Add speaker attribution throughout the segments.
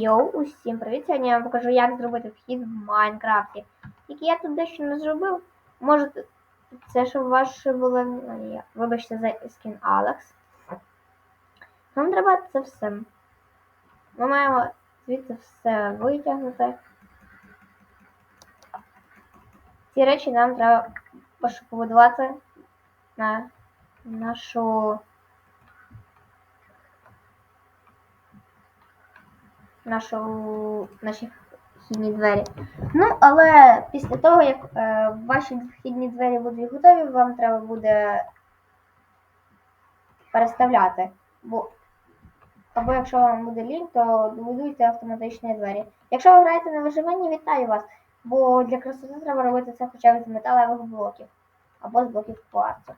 Speaker 1: Йоу, усім привіт! Сьогодні я вам покажу, як зробити вхід в Майнкрафті. Тільки я тут дещо не зробив. Може, це щоб ваше було. Вибачте за скін Алекс. Нам треба це все. Ми маємо звідси все витягнути. Ці речі нам треба побудувати на нашу. Нашу, наші вхідні двері. Ну, але після того, як е, ваші вхідні двері будуть готові, вам треба буде переставляти. Бо, або якщо вам буде лінь, то добудуйте автоматичні двері. Якщо ви граєте на виживанні, вітаю вас. Бо для красоти треба робити це хоча б з металевих блоків або з блоків кварцу.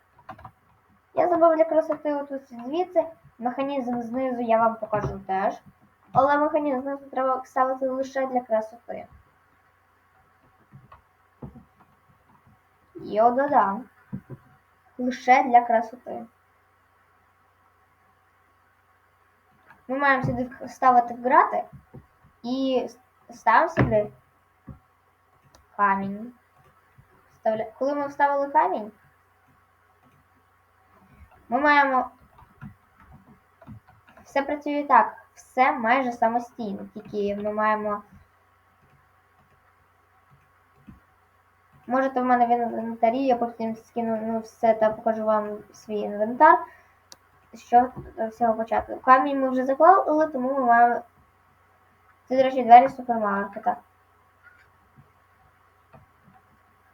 Speaker 1: Я зробив для красоти отут звідси. Механізм знизу я вам покажу теж. Але механізм знизу треба ставити лише для красоти. Йо додам. Лише для красоти. Ми маємо сюди ставити грати і ставимо сюди камінь. Вставля... Коли ми вставили камінь, ми маємо. Все працює так. Все майже самостійно. Тільки ми маємо. Можете в мене в інвентарі, я потім скину ну, все та покажу вам свій інвентар. Що з всього почати. Камінь ми вже заклали, тому ми маємо. Це, до речі, двері супермаркета.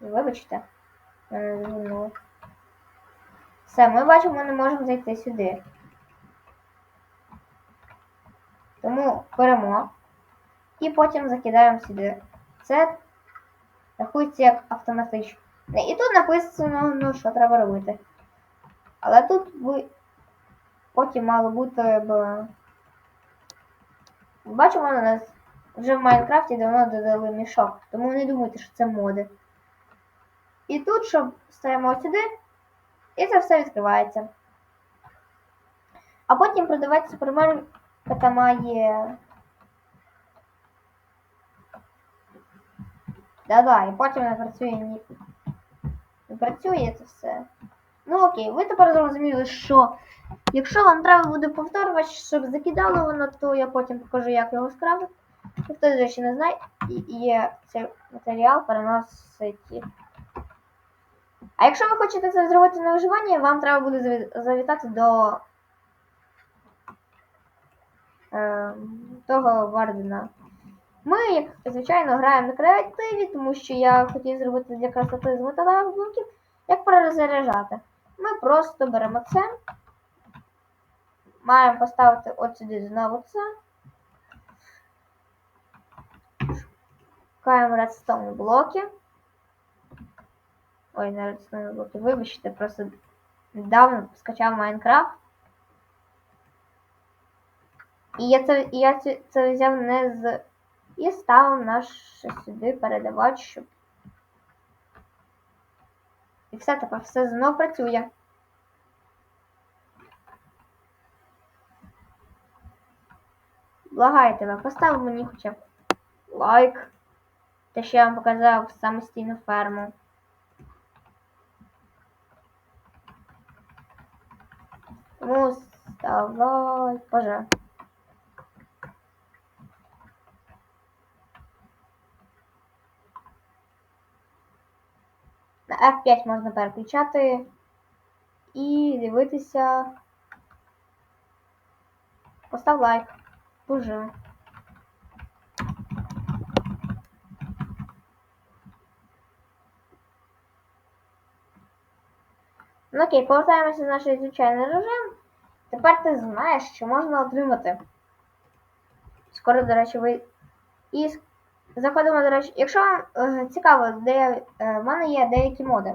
Speaker 1: Вибачте. Все, ми бачимо, ми не можемо зайти сюди. Тому беремо і потім закидаємо сюди. Це рахується як автоматично. І тут написано, ну, що треба робити. Але тут ви потім мало бути б. Бачимо, у нас вже в Майнкрафті давно додали мішок, тому не думайте, що це моди. І тут, щоб ставимо сюди, і це все відкривається. А потім продавець супермаркета має. Да-да, і потім не працює ні. Не працює це все. Ну окей, ви тепер зрозуміли, що якщо вам треба буде повторювач, щоб закидало воно, то я потім покажу, як його скрафтити. Хто, до речі, не знає, є цей матеріал переносить. А якщо ви хочете це зробити на виживанні, вам треба буде завітати до е, того Вардена. Ми, як звичайно, граємо на креативі, тому що я хотів зробити для красоти з металевих блоків, як перезаряджати. Ми просто беремо це. Маємо поставити от сюди знову це. Шукаємо редстоун блоки. Ой, не редстоун блоки, вибачте, просто недавно скачав Майнкрафт. І я це, і я це, взяв не з. І ставив наш сюди передавач, щоб. І все тепер все знов працює. Благаю тебе, постав мені хоча б лайк. Те, що я вам показав самостійну ферму. Тому став лайк, На F5 можна переключати і дивитися. Постав лайк. Боже. Ну окей, повертаємося в наш звичайний режим. Тепер ти знаєш, що можна отримати. Скоро, до речі, ви. І с- заходимо, до речі, якщо вам е, цікаво, де е, в мене є деякі моди.